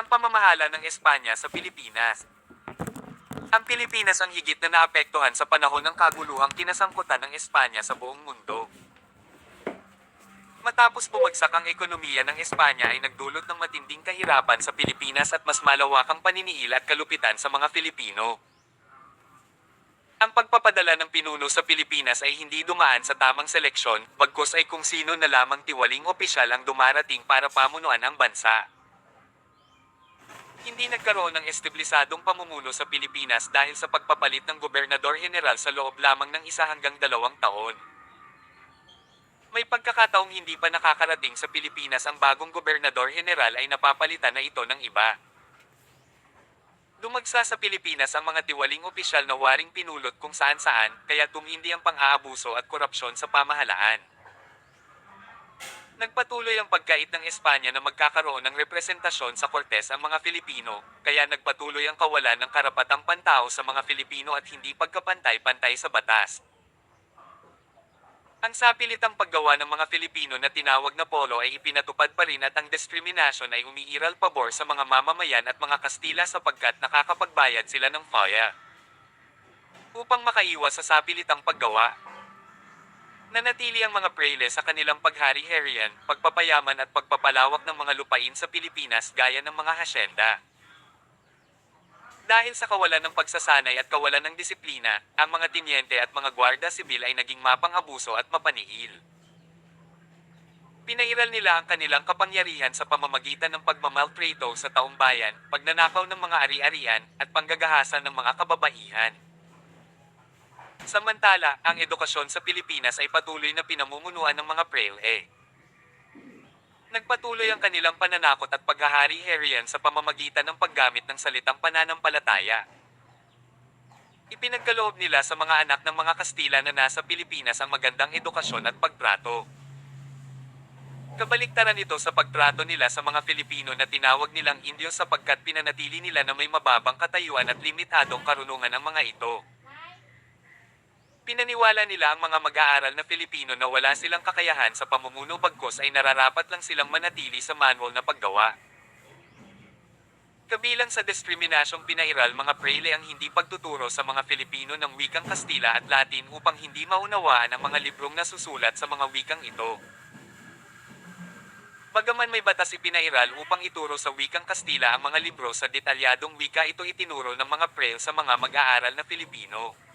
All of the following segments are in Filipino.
Ang pamamahala ng Espanya sa Pilipinas Ang Pilipinas ang higit na naapektuhan sa panahon ng kaguluhang kinasangkutan ng Espanya sa buong mundo. Matapos bumagsak ang ekonomiya ng Espanya ay nagdulot ng matinding kahirapan sa Pilipinas at mas malawakang paniniil at kalupitan sa mga Filipino. Ang pagpapadala ng pinuno sa Pilipinas ay hindi dumaan sa tamang seleksyon, bagkus ay kung sino na lamang tiwaling opisyal ang dumarating para pamunuan ang bansa. Hindi nagkaroon ng establisadong pamumuno sa Pilipinas dahil sa pagpapalit ng gobernador general sa loob lamang ng isa hanggang dalawang taon. May pagkakataong hindi pa nakakarating sa Pilipinas ang bagong gobernador general ay napapalitan na ito ng iba. Dumagsa sa Pilipinas ang mga tiwaling opisyal na waring pinulot kung saan saan, kaya tumindi ang pang-aabuso at korupsyon sa pamahalaan. Nagpatuloy ang pagkait ng Espanya na magkakaroon ng representasyon sa Cortes ang mga Filipino, kaya nagpatuloy ang kawalan ng karapatang pantao sa mga Filipino at hindi pagkapantay-pantay sa batas. Ang sapilitang paggawa ng mga Filipino na tinawag na polo ay ipinatupad pa rin at ang discrimination ay umiiral pabor sa mga mamamayan at mga Kastila sapagkat nakakapagbayad sila ng FOIA. Upang makaiwas sa sapilitang paggawa, nanatili ang mga Prele sa kanilang paghari-harian, pagpapayaman at pagpapalawak ng mga lupain sa Pilipinas gaya ng mga hasyenda. Dahil sa kawalan ng pagsasanay at kawalan ng disiplina, ang mga tinyente at mga gwarda sibil ay naging mapang-abuso at mapanihil. Pinairal nila ang kanilang kapangyarihan sa pamamagitan ng pagmamaltrato sa taong bayan, pagnanakaw ng mga ari-arian, at panggagahasan ng mga kababaihan. Samantala, ang edukasyon sa Pilipinas ay patuloy na pinamumunuan ng mga Prele. Nagpatuloy ang kanilang pananakot at paghahari-harian sa pamamagitan ng paggamit ng salitang pananampalataya. Ipinagkaloob nila sa mga anak ng mga Kastila na nasa Pilipinas ang magandang edukasyon at pagtrato. Kabaliktaran ito sa pagtrato nila sa mga Filipino na tinawag nilang Indio sapagkat pinanatili nila na may mababang katayuan at limitadong karunungan ang mga ito. Pinaniwala nila ang mga mag-aaral na Filipino na wala silang kakayahan sa pamumuno bagkos ay nararapat lang silang manatili sa manual na paggawa. Kabilang sa diskriminasyong pinairal mga Prele ang hindi pagtuturo sa mga Filipino ng wikang Kastila at Latin upang hindi maunawaan ang mga librong nasusulat sa mga wikang ito. Bagaman may batas ipinairal upang ituro sa wikang Kastila ang mga libro sa detalyadong wika ito itinuro ng mga Prele sa mga mag-aaral na Filipino.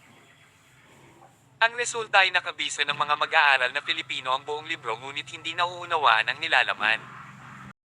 Ang resulta ay nakabisa ng mga mag-aaral na Filipino ang buong libro ngunit hindi nauunawaan ang nilalaman.